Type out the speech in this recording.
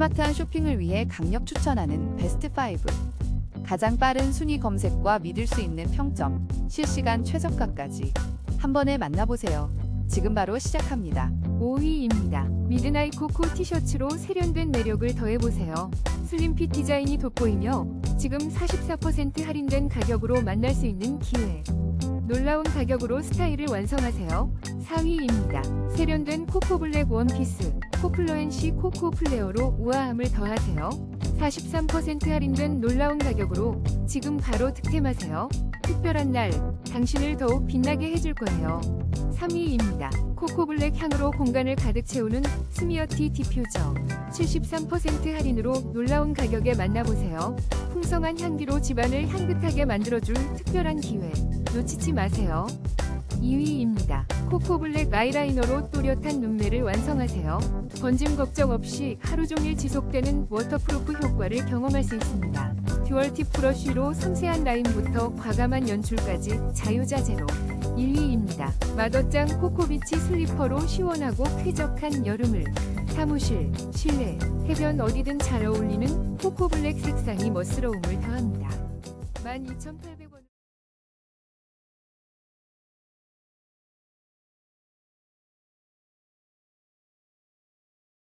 스마트한 쇼핑을 위해 강력 추천하는 베스트 5. 가장 빠른 순위 검색과 믿을 수 있는 평점, 실시간 최저가까지 한 번에 만나보세요. 지금 바로 시작합니다. 5위입니다. 미드나잇 코코 티셔츠로 세련된 매력을 더해보세요. 슬림핏 디자인이 돋보이며 지금 44% 할인된 가격으로 만날 수 있는 기회. 놀라운 가격으로 스타일을 완성하세요. 4위입니다. 세련된 코코 블랙 원피스, 코플러앤시 코코 플레어로 우아함을 더하세요. 43% 할인된 놀라운 가격으로 지금 바로 득템하세요. 특별한 날, 당신을 더욱 빛나게 해줄 거예요. 3위입니다. 코코블랙 향으로 공간을 가득 채우는 스미어티 디퓨저. 73% 할인으로 놀라운 가격에 만나보세요. 풍성한 향기로 집안을 향긋하게 만들어줄 특별한 기회. 놓치지 마세요. 2위입니다. 코코블랙 아이라이너로 또렷한 눈매를 완성하세요. 번짐 걱정 없이 하루 종일 지속되는 워터프루프 효과를 경험할 수 있습니다. 듀얼팁 브러쉬로 섬세한 라인부터 과감한 연출까지 자유자재로 1위입니다. 마더짱 코코비치 슬리퍼로 시원하고 쾌적한 여름을 사무실, 실내, 해변 어디든 잘 어울리는 코코블랙 색상이 멋스러움을 더합니다. 12,800